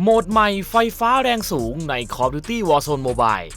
โหมดใหม่ไฟฟ้าแรงสูงใน Call of Duty Warzone Mobile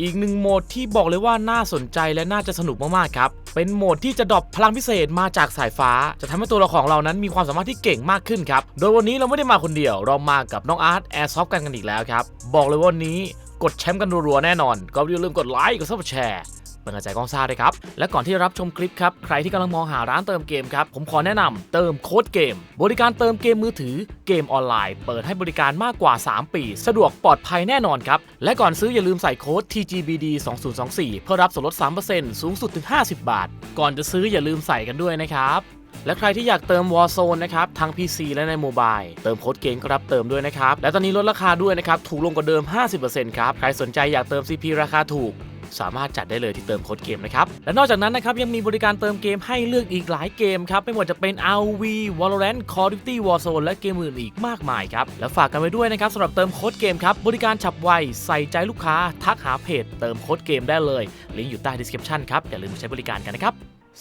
อีกหนึ่งโหมดที่บอกเลยว่าน่าสนใจและน่าจะสนุกมากๆครับ เป็นโหมดที่จะดรอปพลังพิเศษมาจากสายฟ้า จะทำให้ตัวละครของเรานั้นมีความสามารถที่เก่งมากขึ้นครับ โดยวันนี้เราไม่ได้มาคนเดียว เรามากับน้องอาร์ตแอร์ซอฟกันกันอีกแล้วครับ บอกเลยว่าวันนี้กดแชมป์กันรัวๆแน่นอน ก็อย่าลืมกดไลค์กดซับสไครต์ เป็นกำลังใจกองซ่าด้วยครับ และก่อนที่จะรับชมคลิปครับ ใครที่กำลังมองหาร้านเติมเกมครับ ผมขอแนะนำเติมโค้ดเกม บริการเติมเกมมือถือเกมออนไลน์ เปิดให้บริการมากกว่า 3 ปี สะดวกปลอดภัยแน่นอนครับ และก่อนซื้ออย่าลืมใส่โค้ด TGBD 2024เพื่อรับส่วนลด 3%สูงสุดถึง 50 บาท ก่อนจะซื้ออย่าลืมใส่กันด้วยนะครับและใครที่อยากเติม Warzone นะครับทั้ง PC และในโมบายเติมโค้ดเกมก็รับเติมด้วยนะครับ และตอนนี้ลดราคาด้วยนะครับ ถูกลงกว่าเดิม 50%ครับ ใครสนใจอยากเติม CP ราคาถูก สามารถจัดได้เลยที่เติมโค้ดเกมนะครับและนอกจากนั้นนะครับยังมีบริการเติมเกมให้เลือกอีกหลายเกมครับไม่ว่าจะเป็น RV Valorant Call of Duty Warzone และเกมอื่นอีกมากมายครับและฝากกันไว้ด้วยนะครับสำหรับเติมโค้ดเกมครับบริการฉับไวใส่ใจลูกค้า ทักหาเพจ เติมโค้ดเกมได้เลยลิงก์อยู่ใต้ description ครับอย่าลืมใช้บริการกันนะครับ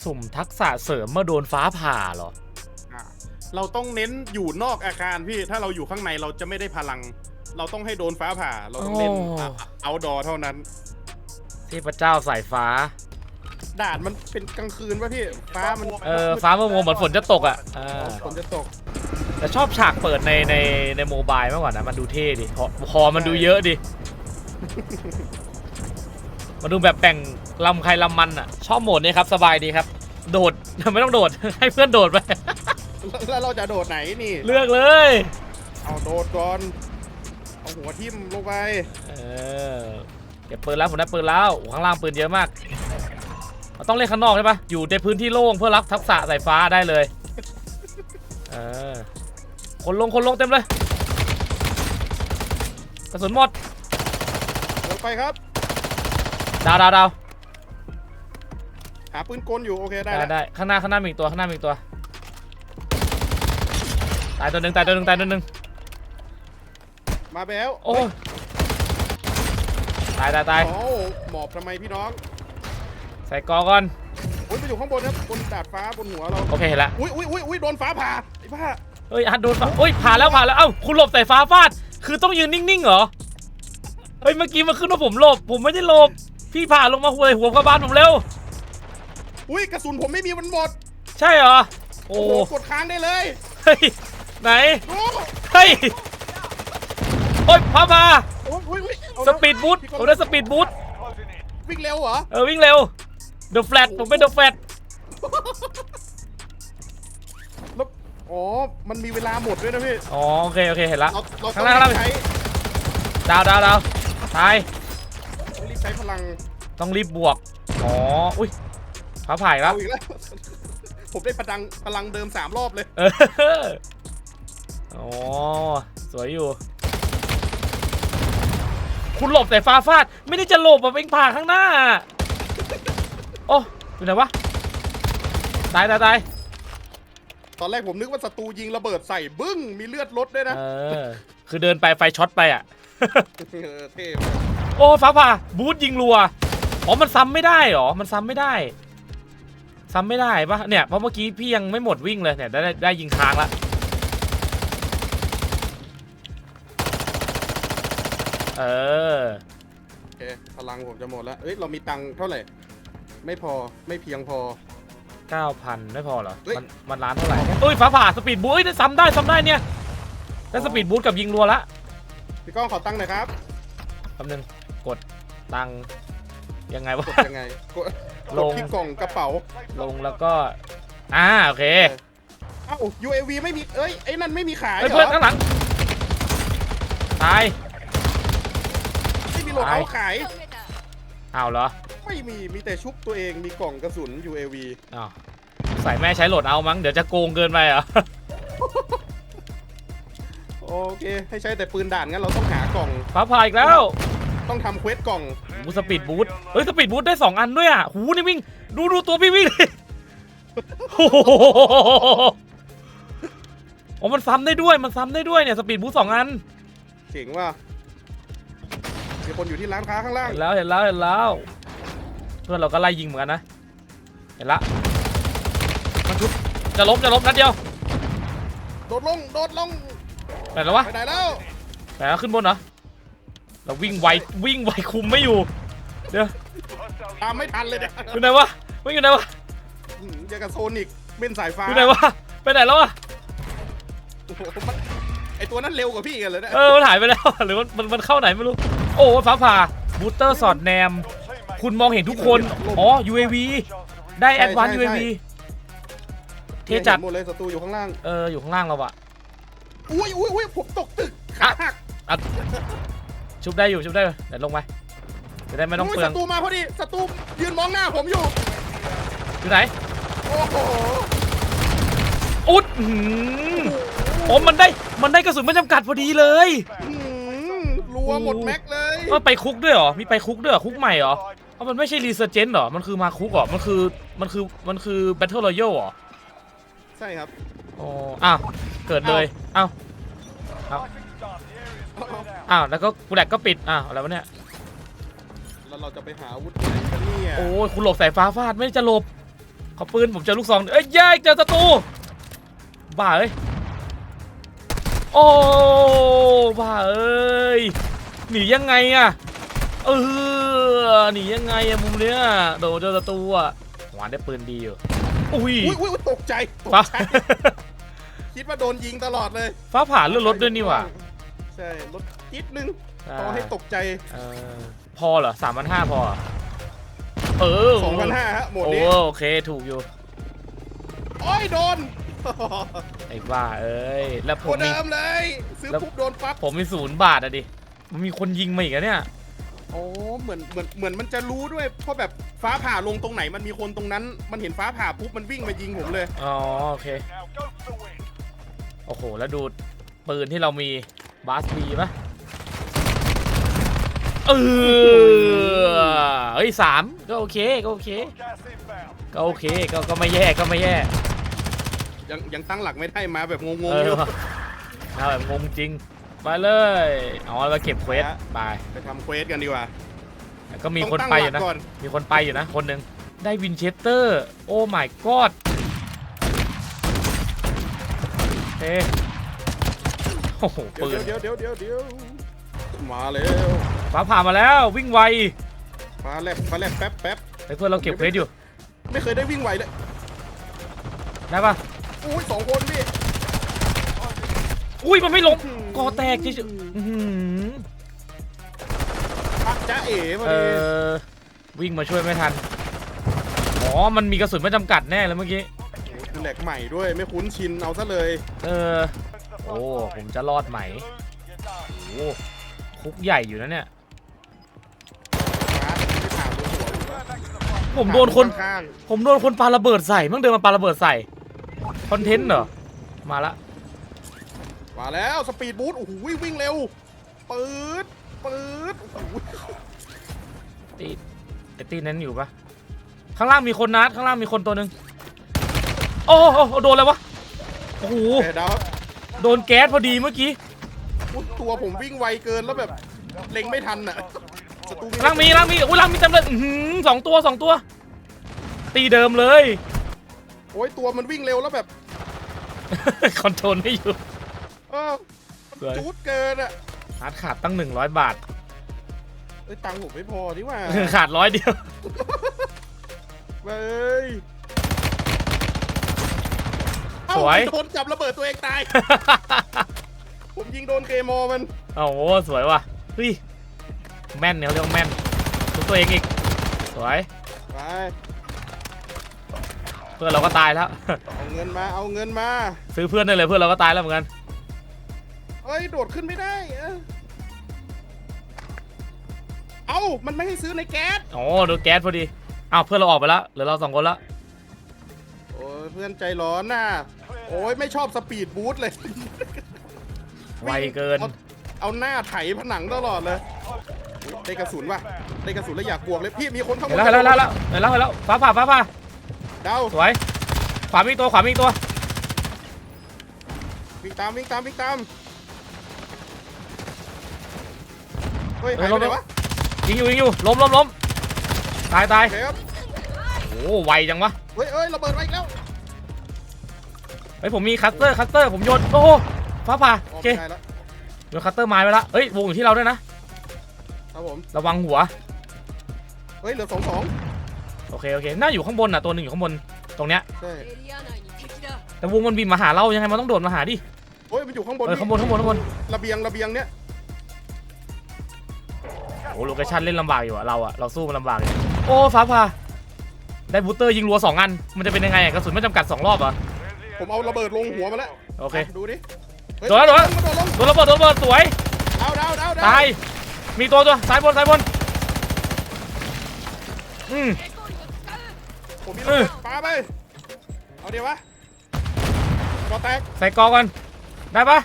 สุ่มทักษะเสริมเมื่อโดนฟ้าผ่าเหรออะเราต้องเน้นอยู่นอกอาคารพี่ ถ้าเราอยู่ข้างในเราจะไม่ได้พลัง เราต้องให้โดนฟ้าผ่า เราต้องเล่นโอ้เอาดอเท่านั้นเทพเจ้าสายฟ้า ด่านมันเป็นกลางคืนป่ะพี่ ฟ้ามันเออฟ้าเมื่อโมเหมือนฝนจะตกอะเออฝนจะตก แต่ชอบฉากเปิดในในในโมบายมากกว่านะมันดูเท่ดิพอพอมันดูเยอะดิ มันดูแบบแบ่งลำใครลำมันอะ ชอบโหมดนี้ครับสบายดีครับ โดด ไม่ต้องโดด ให้เพื่อนโดดไป แล้วเราจะโดดไหนนี่ เลือกเลย เอาโดดก่อน เอาหัวทิ่มลงไป เออ เก็บปืนแล้วผมได้ปืนแล้วโอ้ข้างล่างปืนเยอะมากเราต้องเล่นข้างนอกใช่ปะอยู่ในพื้นที่โล่งเพื่อรับทักษะสายฟ้าได้เลยเออคนลงคนลงเต็มเลยกระสุนหมดลงไปครับ ดาวดาวดาวหาปืนกลอยู่โอเคได้ได้แล้วได้ข้างหน้าข้างหน้ามีอีกตัวข้างหน้ามีอีกตัวตายตัวหนึ่งตายตัวหนึ่งตายตัวหนึ่งมาแล้วโอ้ย ตายตายตายโอ้หมอบทำไมพี่น้องใส่กอก่อนอุ้ยไปอยู่ข้างบนครับบนดาดฟ้าบนหัวเราโอเคเห็นละอุ้ยอุ้ยอุ้ยอุ้ยโดนฟ้าผ่าไอ้บ้าเฮ้ยฮัดโดนฟ้าเฮ้ยผ่านแล้วผ่านแล้วเอ้าคุณหลบใส่ฟ้าฟาด คือต้องยืนนิ่งๆเหรอเฮ้ยเมื่อกี้มันขึ้นว่าผมหลบ ผมไม่ได้หลบพี่ผ่าลงมาหัวหัวกระบาลผมเร็วอุ้ยกระสุนผมไม่มีมันหมดใช่เหรอโอ้โอ้โหกดค้างได้เลยเฮ้ยไหนโอ้เฮ้ยโอ้ยพามาโอ้ยอุ้ยอุ้ยเอา สแล้วปีดบูทผมได้สปีดบูทวิ่งเร็วเหรอ เออวิ่งเร็วเดอะแฟลตผมเป็นเดอะแฟลตแล้วอ๋อ มันมีเวลาหมดด้วยนะพี่ อ๋อโอเคโอเคเห็นละเราเราข้าต้องงล่างรีบใช้ดาวดาวดาวตายต้องรีบใช้พลังต้องรีบบวกอ๋ออุ้ยฟ้าผ่าอีกแล้เอาวอีกแล้ว ผมได้พลังพลังเดิมสามรอบเลย เอออ๋อสวยอยู่ คุณหลบแต่ฟ้าฟาด ไม่ได้จะหลบอะเป็นผ่าข้างหน้า โอ้อยู่ไหนวะ ตายตายตายตอนแรกผมนึกว่าศัตรูยิงระเบิดใส่บึ้ง มีเลือดลดด้วยนะเออ คือเดินไปไฟช็อตไปอะ เออเท่มากโอ้ฟ้าผ่าบูทยิงรัว อ๋อ มันซ้ำไม่ได้เหรอ มันซ้ำไม่ได้ ซ้ำไม่ได้ปะเนี่ย เพราะเมื่อกี้พี่ยังไม่หมดวิ่งเลยเนี่ยได้ได้ได้ยิงค้างละ เออ โอเคพลังผมจะหมดแล้วเอ้ยเรามีตังค์เท่าไหร่ ไม่พอไม่เพียงพอ 9,000 ไม่พอเหรอ เฮ้ย มันมันล้านเท่าไหร่เอ้ยฟ้าผ่าสปีดบูทเอ้ยได้ซ้ำได้ซ้ำได้เนี่ยได้สปีดบูทกับยิงรัวละพี่ก้องขอตังค์หน่อยครับคำนึงกดตังค์ยังไงวะ กดยังไงกดลกดง ที่กล่องกระเป๋าลงแล้วก็ อ่าโอเคเอ้า UAV ไม่มีเอ้ยไอ้นั่นไม่มีขายเฮ้ยเหรเพื่อนอข้างหลัง ตายไม่มี โหลดขาย เอาขายอ้าวเหรอไม่มี มีแต่ชุบตัวเอง มีกล่องกระสุน UAV อ้าวใส่แม่ใช้โหลดเอามั้งเดี๋ยวจะโกงเกินไปเหรอ โอเค ให้ใช้แต่ปืนด่านงั้นเราต้องหากล่อง ฟ้าผ่าอีกแล้วต้องทำเควสกล่องหูสปีดบูทเฮ้ยสปีดบูทได้ 2 อันด้วยอะ หูนี่วิ่ง ดูดูตัวพี่วิ่งดิโอ้โหอ๋อมันซ้ำได้ด้วย มันซ้ำได้ด้วยเนี่ยสปีดบูทสองอัน เจ๋งว่ะ มีคนอยู่ที่ร้านค้าข้างล่าง เห็นแล้วเห็นแล้วเห็นแล้วเพื่อนเราก็ไล่ยิงเหมือนกันนะ เห็นละมันชุบจะล้มจะล้มนัดเดียวโดดลง โดดลงไหนแล้ววะไปไหนแล้วแล้วขึ้นบนเหรอ เราวิ่งไววิ่งไวคุมไม่อยู่ เดี๋ยวตามไม่ทันเลยเนี่ยอยู่ไหนวะไม่อยู่ไหนวะอืมเจอกับโซนิกเป็นสายฟ้าอยู่ไหนวะไปไหนแล้ววะ โอ้โหมันไอตัวนั้นเร็วกว่าพี่กันเลยนะ เออ มันหายไปแล้ว หรือมันมันมันเข้าไหนไม่รู้ โอ้ฟ้าผ่าบูสเตอร์สอดแนม คุณมองเห็นทุกคน อ๋อ UAV ได้แอดวานซ์ UAV เทจัดห็นหมดเลยศัตรูอยู่ข้างล่าง เออ อยู่ข้างล่างเราอะอุ้ยอุ้ยอุ้ยผมตกตึกขาหักอะชุบได้อยู่ชุบได้อยู่เดี๋ยวลงไปจะได้ไม่ต้องยเปลืองศัตรูมาพอดีศัตรูยืนมองหน้าผมอยู่อยู่ไหนโอ้โหอุ๊ดอื้อหือโอ้มันได้มันได้กระสุนไม่จำกัดพอดีเลยอืม รัวหมดแม็กเลยมันไปคุกด้วยเหรอ มีไปคุกด้วยเหรอคุกใหม่เหรอเพราะมันไม่ใช่รีเซอร์เจนเหรอ มันคือมาคุกเหรอ มันคือ มันคือ มันคือแบทเทิลรอยัลเหรอ ใช่ครับอ๋ออ้าว เกิดเลย อ้าว อ้าวอ้าวแล้วก็กูแดกก็ปิด อ้าว อะไรวะเนี่ย แล้วเราจะไปหาอาวุธไหนกันเนี่ยโอ้ยคุณหลบสายฟ้าฟาด ไม่ได้จะหลบ ขอปืนผมเจอลูกซอง เอ้ยแย่เจอศัตรู บ้าเอ้ย โอ้บ้าเอ้ยหนียังไงอะเออหนียังไงอะมุมเนี้ยโดนเจอศัตรูอะหวานได้ปืนดีอยู่อุ้ยอุ้ยอุ้ยอุ๊ยตกใจตกฟ้าใจคิดว่าโดนยิงตลอดเลยฟ้าผ่าเลื่อนรถด้วยนี่หว่าใช่รถจิดนึงอ่าพอให้ตกใจเออพอเหรอสามพันห้าพอเหรอเออ2,500ฮะหมดโอ้นี้โอเคถูกอยู่โอ้ยโดน ไอ้บ้าเอ้ย แล้วผโคมมี เดิมเลย ซื้อแล้ว ปุ๊บโดนปั๊บผมมีศูนย์บาทอะดิ มันมีคนยิงมาอีกอะเนี่ย โอ้เหมือนเหมือนเหมือนมันจะรู้ด้วย เพราะแบบฟ้าผ่าลงตรงไหนมันมีคนตรงนั้น มันเห็นฟ้าผ่าปุ๊บมันวิ่งมายิงผมเลย อ๋อโอเคโอ้โห แล้วดูปืนที่เรามีบาสบีปะเออเฮ้ยสามก็โอเค ก็โอเคก็โอเค ก็ก็ไม่แย่ ก็ไม่แย่ ยังยังตั้งหลักไม่ได้มาแบบงงเอๆออยู่ เอาแบบงงจริงไปเลยเอามาเก็บเควสไปฮะไปไปทำเควสกันดีกว่าแล้วก็มีต้องคนตั้งไปหอลัยู่นะก่อนมีคนไปอยู่นะ คนหนึ่งได้วินเชสเตอร์ โอ้ my god เฮ้โอ้โหเดี๋ยวปืนเดี๋ยวเดี๋ยวเดี๋ยวเดี๋ยวมาแล้วฟ้าผ่ามาแล้ววิ่งไวฟ้าแลบฟ้าแลบแป๊บแป๊บไอ้เพื่อนเราเก็บเควสอยู่ ไม่เคยได้วิ่งไหวเลยได้ปะ อุ้ยสองคนพี่อุ้ยมันไม่ลงกอแตกเฉยๆอื้อหือพระจ้าเอ๋พอเอดีอวิ่งมาช่วยไม่ทันอ๋อมันมีกระสุนไม่จำกัดแน่เลยเมื่อกี้โอ้โหแหลกใหม่ด้วยไม่คุ้นชินเอาซะเลยเออโอ้ผมจะรอดไหมโอ้คุกใหญ่อยู่นะเนี่ยฟ้าไม่ผ่าตัวหัวอยู่วะผมโดนคน ข้างผมโดนคนปาระเบิดใส่มั่งเดินมาปาระเบิดใส่ คอนเทนต์เหรอ มาละๆมาแล้วสปีดบูทโอ้โหวิ่งเร็วปื๊ดปื๊ดโอ้โหตีไอตีนั้นอยู่ปะข้างล่างมีคนนัดข้างล่างมีคนตัวหนึ่งโอ้โหโดนอะไรวะ โอ้โหแต่ดาวโดนแก๊สพอดีเมื่อกี้อุ๊ยตัวผมวิ่งไวเกินแล้วแบบเล็งไม่ทันอะศัตรูล่างมีล่างมีอุ้ยล่างมีเต็มเลยอื้อหือสองตัวสองตัว ตีเดิมเลย โอ้ยตัวมันวิ่งเร็วแล้วแบบ คอนโทรลไม่อยู่ เออมันจูดเกินอะนัดขาดตั้ง 100 บาท เอ้ยตังค์ผมไม่พอนี่หว่า ขาดร้อยเดียว เฮ้ยเอ้าสวยไอ้โดนจับระเบิดตัวเองตาย ผมยิงโดนเกมอมัน โอ้โหสวยว่ะเฮ้ยแม่นเนี่ยเขาเรียกว่าแม่นทุกตัวเองอีก สวย ไปเพื่อนเราก็ตายแล้ว เอาเงินมา เอาเงินมา ซื้อเพื่อนได้เลยเพื่อนเราก็ตายแล้วเหมือนกัน เอ้ย โดดขึ้นไม่ได้เอ้าเอ้า มันไม่ให้ซื้อในแก๊ส โอ้โดนแก๊สพอดีอ้าวเพื่อนเราออกไปแล้วเหลือเราสองคนละโอ้ยเพื่อนใจร้อนน่ะ โอ้ยไม่ชอบสปีดบูทเลยไวเกิน อาเอาหน้าไถผนังตลอดเลยอุ๊ยได้กระสุนว่ะได้กระสุนแล้วอยากบวกเลยพี่มีคนเข้าเห็นแล้วเห็นแล้วเห็นแล้วเห็นแล้วเห็นแล้วฟ้าผ่าฟ้าผ่าเดาสวยขวามีอีกตัวขวามีอีกตัววิ่งตามวิ่งตามวิ่งตามเฮ้ยหายไปไหนวะยิงอยู่ยิงอยู่ล้มล้มล้มตายตายโอเคครับโอ้ไวจังวะเฮ้ยเอ้ยระเบิดไปอีกแล้วเฮ้ยผมมีคัสเตอร์คัสเตอร์ผมโยนโอ้โหฟ้าผ่าอโออกเคไม่ได้แล้วโยนคัตเตอร์ไม้ไปละเฮ้ยวงอยู่ที่เราด้วยนะครับผมระวังหัวเฮ้ยเหลือสองสอง โอเคโอเคน่าอยู่ข้างบนอะตัวหนึ่งอยู่ข้างบนตรงเนี้ยใช่แต่วงมันบินมาหาเรายังไงมันต้องโดดมาหาดิโอ้ยมันอยู่ข้างบนเออข้างบนข้างบนข้างบนระเบียงระเบียงเนี้ยโอ้โลเคชั่นเล่นลำบากอยู่อะเราอะเราสู้มันลำบากอยู่โอ้ฟ้าผ่าได้บูสเตอร์ยิงรัวสองอันมันจะเป็นยังไงกระสุนไม่จำกัดสองรอบเหอะผมเอาระเบิดลงหัวมาแล้วโอเคดูดิโดนแล้วโดนวมัโดนระเบิดโดนระเบิดสวยตายมีตัวตัวสายบนสายบนอืม ผมมีเอระอเบิดปาไป เอาเดี๋ยววะก็แตกใส่กอก่อนได้ปะ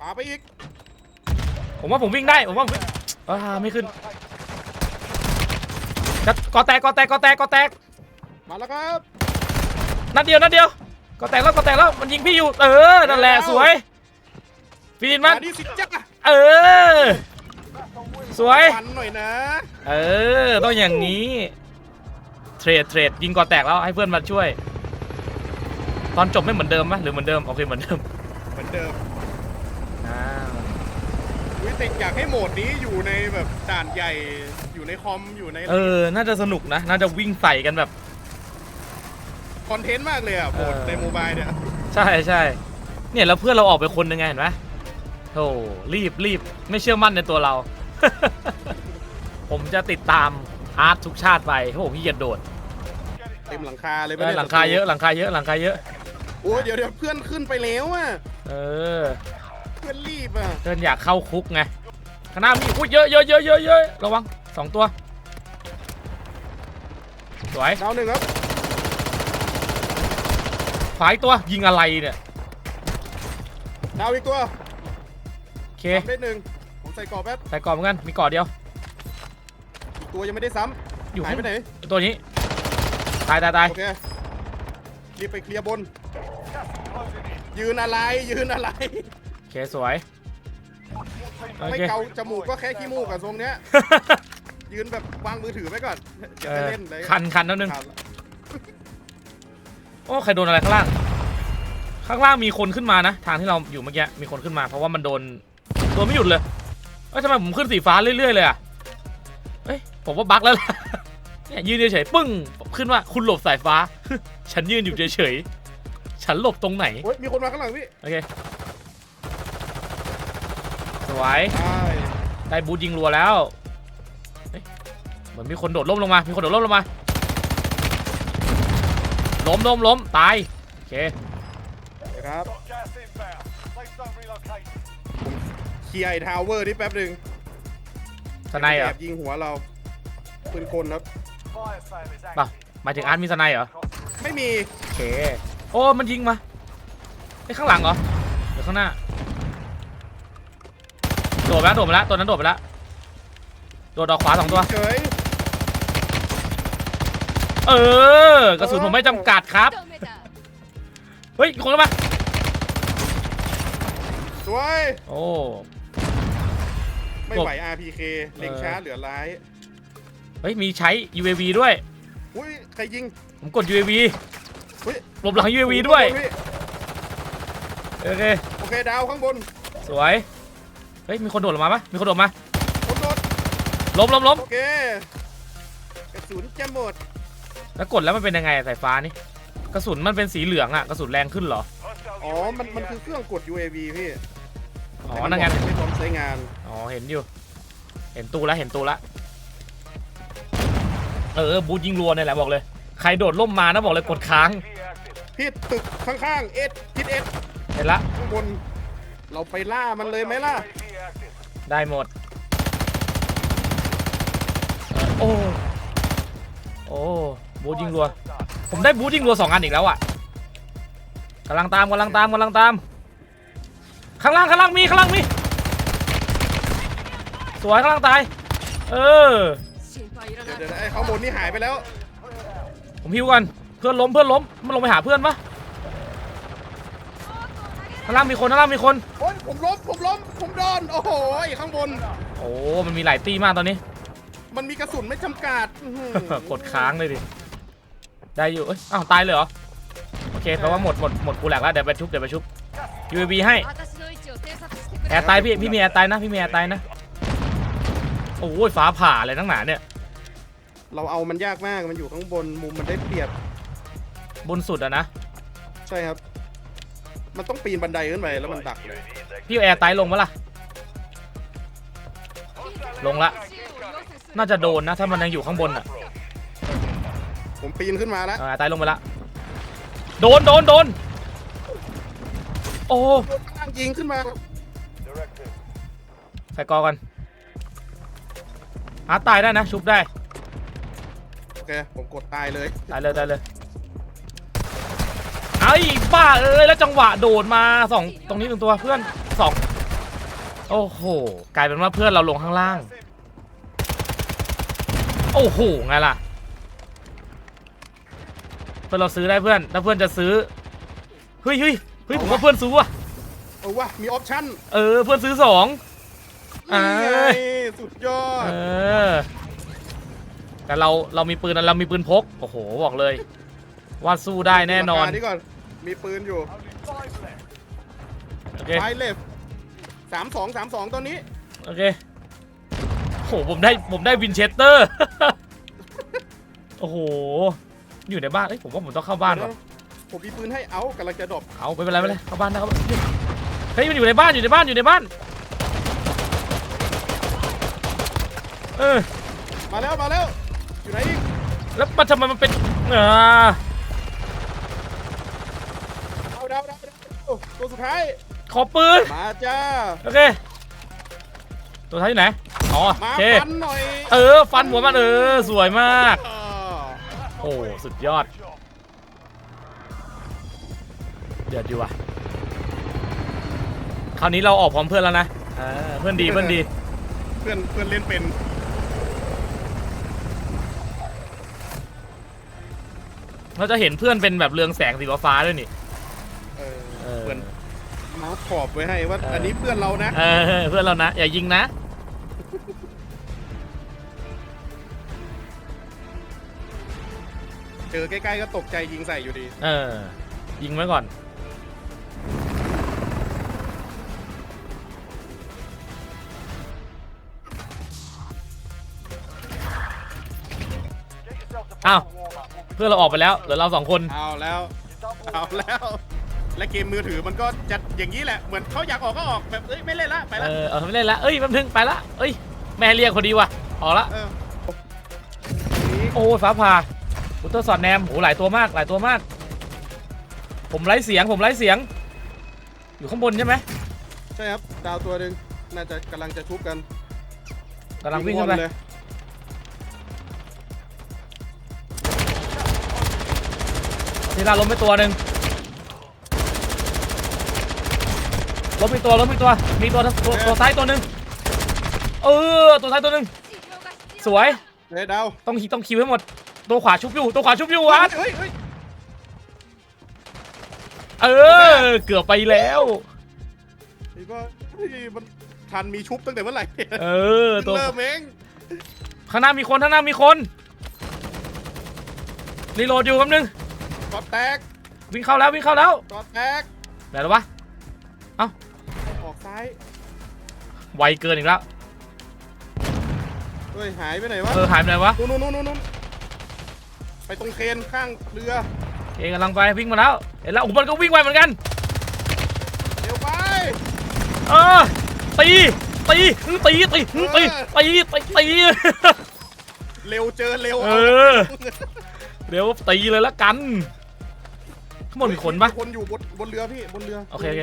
ปาไปอีกผมว่าผมวิ่งได้ผมว่าผมวิ่งอ่าไม่ขึ้นจะกอแตกกอแตกกอแตกกอแตกมาแล้วครับนัดเดียวนัดเดียวกอแตกแล้วกอแตกแล้วมันยิงพี่อยู่เออนั่นแหละสวยฟีนมันมาดิสิจ๊ะเออ สวย ฟันหน่อยนะเออ ต้องอย่างนี้ เทรดเทรดยิงก่อแตกแล้วให้เพื่อนมาช่วย ตอนจบไม่เหมือนเดิมไหมหรือเหมือนเดิม โอเคเหมือนเดิมเหมือนเดิมอ่าวิแต่อยากให้โหมดนี้อยู่ในแบบด่านใหญ่อยู่ในคอมอยู่ในเออ น่าจะสนุกนะ น่าจะวิ่งใส่กันแบบ คอนเทนต์มากเลยอะโหมดเออ ในโมบายเนี่ยใช่ใช่ เนี่ยแล้วเพื่อนเราออกไปคนหนึ่งไงเห็นไหมโธ่รีบรีบไม่เชื่อมั่นในตัวเรา ผมจะติดตามอาร์ตทุกชาติไปเพราะผมขี้เกียจโดดเต็มหลังคาเลยเอไม่อได้หลังคาเยอะหลังคาเยอะหลังคาเยอะ โอ้ยเดี๋ยวเดี๋ยวเพื่อนขึ้นไปแล้วอะเออเพื่อนรีบอะเพื่อนอยากเข้าคุกไงข้างหน้ามีอุ้ยเยอะเยอะเยอะเยอะเยอะระวังสองตัว สวยดาวหนึ่งครับขวาอีกตัวยิงอะไรเนี่ยดาวอีกตัวโอเค ทำได้หนึ่งผม ใส่กรอบแป๊บใส่กรอบเหมือนกัน มีกรอบเดียว อีกตัวยังไม่ได้ซ้อยู่ำหายข้างไปไหนตัวนี้ ตายตายตายโอเครีบไปเคลียร์บน ยืนอะไรยืนอะไร โอเคสวย โอไม่เค เกาจมูกก็แค่ขี้มูกอะทรงเนี้ย ยืนแบบวางมือถือไว้ก่อนอย่าเอไปอเล่นเลยคันคันนิดนึงคันโอ้ใครโดนอะไรข้างล่าง ข้างล่างมีคนขึ้นมานะ ทางที่เราอยู่เมื่อกี้มีคนขึ้นมา เพราะว่ามันโดนโดนไม่หยุดเลย เอ้ยทำไมผมขึ้นสีฟ้าเรื่อยๆเลยอะเอ้ยผมว่าบั๊กแล้วล่ะเนี่ยยืนเฉยๆปึ้งขึ้นว่าคุณหลบสายฟ้า ฉันยืนอยู่เฉยๆฉันหลบตรงไหนโอ้ยมีคนมาข้างหลังพี่โอเคสวยใช่ได้บูทยิงรัวแล้วเอ๊ะเหมือนมีคนโดดร่มลงมา มีคนโดดร่มลงมาล้มล้มล้มตายโอเคนะครับ ลียร์ไอ้ทาวเวอร์นี่แป๊บหนึ่งสไนเหรอแอบยิงหัวเราปืนกลครับ เป่าหมายถึงอาร์ตมีสไนเหรอไม่มีโอเคโอ้มันยิงมาไอ้ข้างหลังเหรอเดี๋ยวข้างหน้าโดดไปแล้วโดดไปแล้วตัวนั้นโดดไปแล้วโดดดอกขวาสองตัวเเออกระสุนผมไม่จำกัดครับเฮ้ยคนละมาสวยโอ้ ไม่กบไหว RPK เล็งช้าเหลือร้ายเฮ้ยมีใช้ UAV ด้วย อุ้ยใครยิง ผมกด UAV เฮ้ย หลบหลัง UAV ด้วยพี่โอเค โอเค ดาวข้างบนสวย เฮ้ยมีคนโดดลงมาปะมีคนโดดมาคนโดดล้มล้มล้มโอเคกระสุนจะหมดแล้วกดแล้วมันเป็นยังไงอะสายฟ้านี่ กระสุนมันเป็นสีเหลืองอะกระสุนแรงขึ้นเหรอ Hostile อ๋อ มันมันคือเครื่องกด UAV พี่ อ๋อแต่มันั่นไงบอกไม่พร้อมใช้งาน อ๋อ เห็นอยู่ เห็นตู้แล้ว เห็นตู้แล้ว เออ บูทยิงรัวเนี่ยแหละบอกเลย ใครโดดล่มมานะบอกเลยกดค้าง key active. พี่ตึกข้างๆ เอสทิศเอสเห็นละ ข้างบน เราไปล่ามันเลยไหมล่ะ Key active. ได้หมด โอ้ โอ้ บูทยิงรัว ผมได้บูทยิงรัวสองอันอีกแล้วอะกำลังตามกำลังตามกำลังตาม ข้างล่างข้างล่างมีข้างล่างมีสวยข้างล่างตาย เออ เดี๋ยวเดี๋ยวไอ้ข้างบนนี่หายไปแล้ว ผมพิวกันเพื่อนล้มเพื่อนล้มมันลงไปหาเพื่อนปะข้างล่างมีคนข้างล่างมีคน โอ้ยผมล้มผมล้มผมโดนโอ้โหข้างบน โอ้มันมีหลายตีมากตอนนี้ มันมีกระสุนไม่จำกัดกดค้างเลยดิ ได้อยู่ เอ้าตายเลยเหรอ โอเคแปลว่าหมดหมดหมดกูแหลกแล้ว เดี๋ยวไปชุบ เดี๋ยวไปชุบ UAV ให้ แอร์ตายพี่พี่มีแอร์ตายนะพี่มีแอร์ตายนะโอ้ยฟ้าผ่าเลยทั้งหนาเนี่ยเราเอามันยากมากมันอยู่ข้างบนมุมมันได้เปรียบบนสุดอะนะใช่ครับ มันต้องปีนบันไดขึ้นไปแล้วมันดักเลยพี่เอาแอร์ตายลงมาล่ะ ลงละ น่าจะโดนนะถ้ามันยังอยู่ข้างบนอะผมปีนขึ้นมาแล้วเออแอร์ตายลงไปละโดนโดนโดนโอ้ข้างยิงขึ้นมา Directive. ใส่กอกันอาร์ตตายได้นะ ชุบได้ โอเค ผมกดตายเลย ตายเลยตายเลยไอ้บ้าเอ้ยแล้วจังหวะโดดมาสองตรงนี้หนึ่งตัวเพื่อนสองโอ้โหกลายเป็นว่าเพื่อนเราลงข้างล่าง โอ้โหไงล่ะเพื่อนเราซื้อได้เพื่อนถ้าเพื่อนจะซื้อเฮ้ยเฮ้ยเฮ้ยผมว่าเพื่อนซื้อว่ะ เอาวะมีออปชั่น เออเพื่อนซื้อสองนี่ไง เอ้ยสุดยอด เออ แต่เราเรามีปืนเรามีปืนพก โอ้โห บอกเลย ว่าสู้ได้แน่นอนราคานี้ก่อน มีปืนอยู่ Only five left. โอเค ไฟเล็บสามสองสามสองตอนนี้ โอเคโห ผมได้ ผมได้วินเชสเตอร์ โอ้โห อยู่ในบ้าน เอ้ย ผมว่าผมต้องเข้าบ้านว่ะผมมีปืนให้เอากำลังจะดรอปเอาไม่เป็นไรไม่เป็นไรเข้าบ้านนะครับเฮ้ย มันอยู่ในบ้าน อยู่ในบ้าน อยู่ในบ้าน เออมาแล้วมาแล้วอยู่ไหนอีกแล้วมันทำไมมันเป็นอ่าเอาดาวดาวดาวตัวสุดท้ายขอปืนมาจ้าโอเคตัวท้ายอยู่ไหนอ๋อโอมาเคฟันหน่อยเออฟันหัวมันเออสวยมากอ่าโอ้สุดยอด เดือดอยู่ว่ะคราวนี้เราออกพร้อมเพื่อนแล้วนะเออเพื่อนดีเพื่อนดี เพื่อนเพื่อนเล่นเป็น เราจะเห็นเพื่อนเป็นแบบเรืองแสงสีฟ้าๆด้วยนี่ เออเออเพื่อนมาร์คขอบไว้ให้ว่าเอออัอันนี้เพื่อนเรานะ เออเพื่อนเรานะอย่ายิงนะ เจอใกล้ๆก็ตกใจยิงใส่อยู่ดี เออ ยิงไว้ก่อน Get yourself to เพื่อนเราออกไปแล้วเหลือเราสองคน เอาแล้ว double เอาแล้ว และเกมมือถือมันก็จะอย่างนี้แหละเหมือนเขาอยากออกก็ออกแบบเอ้ยไม่เล่นละไปเอละอเอาไม่เล่นละเอ้ยแป๊บนึงไปละเอ้ยแม่เรียกพอดีว่ะออกละ เออนี่โอ้ยฟ้าผ่าอุลตร้าสอดแนมโอ้หลายตัวมากหลายตัวมาก ผมไร้เสียงผมไร้เสียง อยู่ข้างบนใช่ไหมใช่ครับดาวตัวหนึ่งน่าจะกำลังจะทุบกันกำลังวิ่งขึ้นไปเลย ทีละล้มไปตัวหนึ่งล้มอีกตัวล้มอีกตัว มีตัวตัวตัวซ้ายตัวหนึ่งเออตัวซ้ายตัวหนึ่งสวยเฮ้ยดาวต้องต้องคิวให้หมด ตัวขวาชุบอยู่ตัวขวาชุบอยู่วัดเฮ้ยเฮ้ยเออเกือบไปแล้วนี่ก็เฮ้ยมันทันมีชุบตั้งแต่เมื่อไหร่เออตัวเริ่มเองข้างหน้ามีคนข้างหน้ามีคนรีโหลดอยู่แป๊บนึง ก๊อตแตกวิ่งเข้าแล้ววิ่งเข้าแล้วก๊อตแตกไหนแล้ววะเอ้าออกซ้ายไวเกินอีกแล้วเฮ้ยหายไปไหนวะเออหายไปไหนวะนู่นนู่นนู่นนู่นไปตรงเครนข้างเรือเอกกำลังไปวิ่งมาแล้วเห็นแล้วอุปกรณ์ก็วิ่งไวเหมือนกันเดี๋ยวไปเออตีตีอื้ตีตีอื้ตีตีตีตี เร็วเจอเร็วเออเร็วตีเลยละกัน ข้างบนมีคนปะคนอยู่บนบนเรือพี่บนเรือโอเคโอเค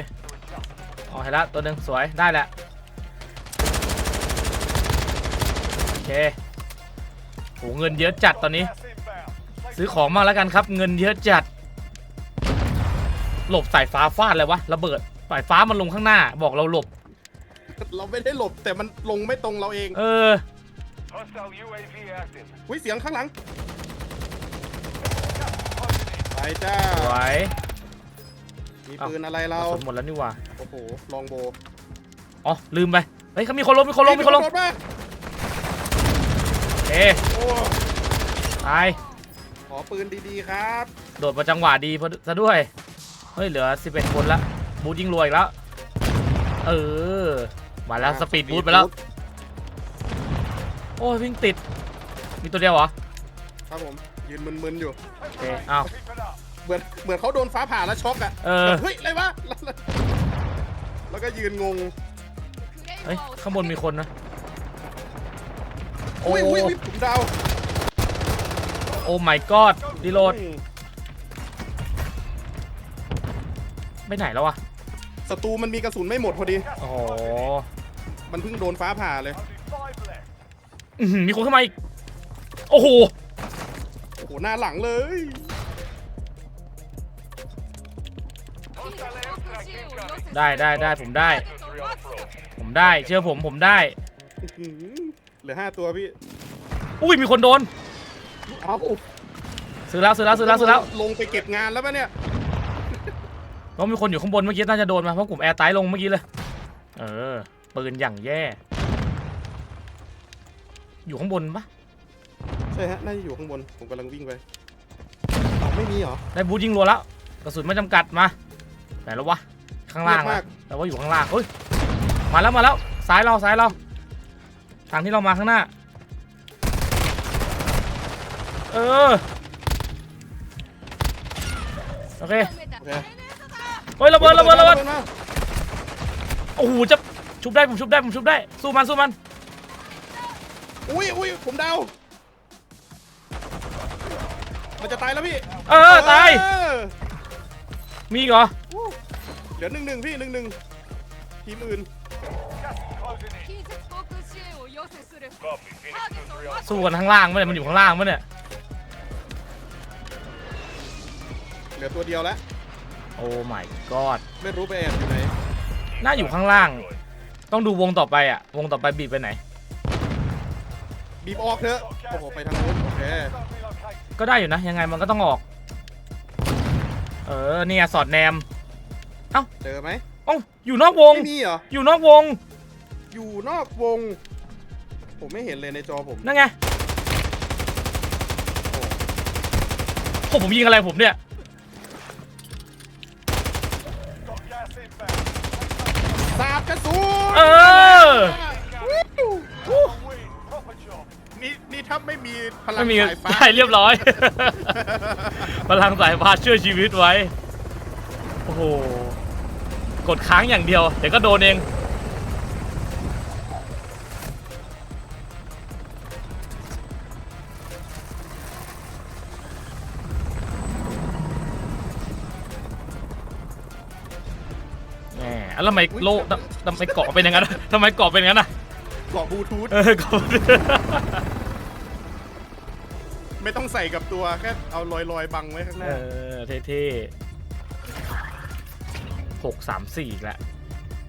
อ๋อเห็นแล้วตัวหนึ่งสวยได้แหละโอเคโหเงินเยอะจัดตอนนี้ gas inbound. Place ซื้อของมากแล้วกันครับ เงินเยอะจัด หลบสายฟ้าฟาดเลยวะระเบิดสายฟ้ามันลงข้างหน้า บอกเราหลบ เราไม่ได้หลบแต่มันลงไม่ตรงเราเองเออ Hostile UAV active. อุ้ยเสียงข้างหลัง ไปจ้า สวยมีปืนอะไรเรา กระสุนหมดแล้วนี่หว่า โอ้โห ลองโบอ๋อ ลืมไป เฮ้ยเขามีคนลงมีคนลงมีคนลงโดดมาเอ๊ะโอ้ตาย ขอปืนดีๆครับ โดดมาจังหวะดีพอซะด้วย เฮ้ย เหลือ 11 คนละ บูทยิงรวยอีกแล้ว เออ มาแล้ว สปีดบูทไปแล้ว โอ้ยวิ่งติด มีตัวเดียวเหรอ ครับผม ยืนมึนๆอยู่โอเคอ้าว Keep it up. เหมือนเหมือนเขาโดนฟ้าผ่าแล้วช็อกอะเออ แบบเฮ้ยอะไรวะแล้วก็ยืนงงเฮ้ยข้างบนมีคนนะ โอ้อุ้ยอุ้ยอุ้ยผมดาวโอ้ my god รีโหลดอืมไปไหนแล้ววะศัตรูมันมีกระสุนไม่หมดพอดี โอ้โหมันเพิ่งโดนฟ้าผ่าเลย Only five left. อื้อหือมีคนเข้ามาอีก โอ้โหโอ้โหหน้าหลังเลย Hostile airstrike incoming. ได้ได้ได้ผมได้ Three on approach. ผมได้ เชื่อผมผมได้ อื้อหือเหลือห้าตัวพี่อุ้ยมีคนโดน เอาซื้อแล้วซื้อแล้วซื้อแล้วซื้อแล้วลงไปเก็บงานแล้วปะเนี่ยแล้วมีคนอยู่ข้างบนเมื่อกี้น่าจะโดนมาเพราะกลุ่มแอร์ไตลงเมื่อกี้เลย เออปืนอย่างแย่ อยู่ข้างบนปะ ใช่ฮะ น่าจะอยู่ข้างบน ผมกำลังวิ่งไปเอาไม่มีเหรอได้บูทยิงรัวแล้วกระสุนไม่จำกัดมาไหนแล้ววะข้างล่างเงียบแล้มาวกแต่ว่าอยู่ข้างล่างเฮ้ยมาแล้วมาแล้วซ้ายเราซ้ายเราทางที่เรามาข้างหน้า เออโอเคโอเคเฮ้ยระเบิดระเบิดระเบิดมาโอ้โหจะชุบได้ผมชุบได้ผมชุบได้สู้มันสู้มันอุ้ยอุ้ยผมดาว มันจะตายแล้วพี่ เออตาย เออ มีอีกเหรอ อู้เหลือหนึ่งหนึ่งพี่หนึ่งหนึ่งทีมอื่น Closing in. 近接航空支援を要請する Copy. Phoenix 2-3 on สู้กันข้างล่างมั้ยเนี่ยมันอยู่ข้างล่างมั้ยเนี่ย เหลือตัวเดียวแล้ว โอ้ my god ไม่รู้ไปแอบอยู่ไหน น่าอยู่ข้างล่าง ต้องดูวงต่อไปอ่ะ วงต่อไปบีบไปไหน บีบออกเถอะ โอ้โห ไปทางนู้นโอเค Relocating. ก็ได้อยู่นะ ยังไงมันก็ต้องออก เออเนี่ยสอดแนมเจอไหมเอ้าอยู่นอกวง ไม่มีเหรอ อยู่นอกวง อยู่นอกวง ผมไม่เห็นเลยในจอผมนั่นไงโอ้ผมยิงอะไรผมเนี่ย Got gas inbound. สาบกระสุนเออ ถ้าไม่มีพลังไม่มีสายฟ้าได้เรียบร้อย พลังสายฟ้าช่วยชีวิตไว้ โอ้โห กดค้างอย่างเดียว เดี๋ยวก็โดนเอง แหมแล้วทำไมโลทำทำไมเกาะเป็นอย่างนั้นทำไมเกาะเป็นอย่างนั้นอะ เกาะบลูทูธเออเกาะ ไม่ต้องใส่กับตัวแค่เอาลอยลอยๆบังไว้ข้างหเอน้าอเท่ๆหกสามสี่อีกแล้ว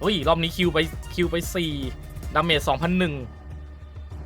อุ้ย รอบนี้คิวไปคิวไปสี่ดาเมจสองพันหนึ่ง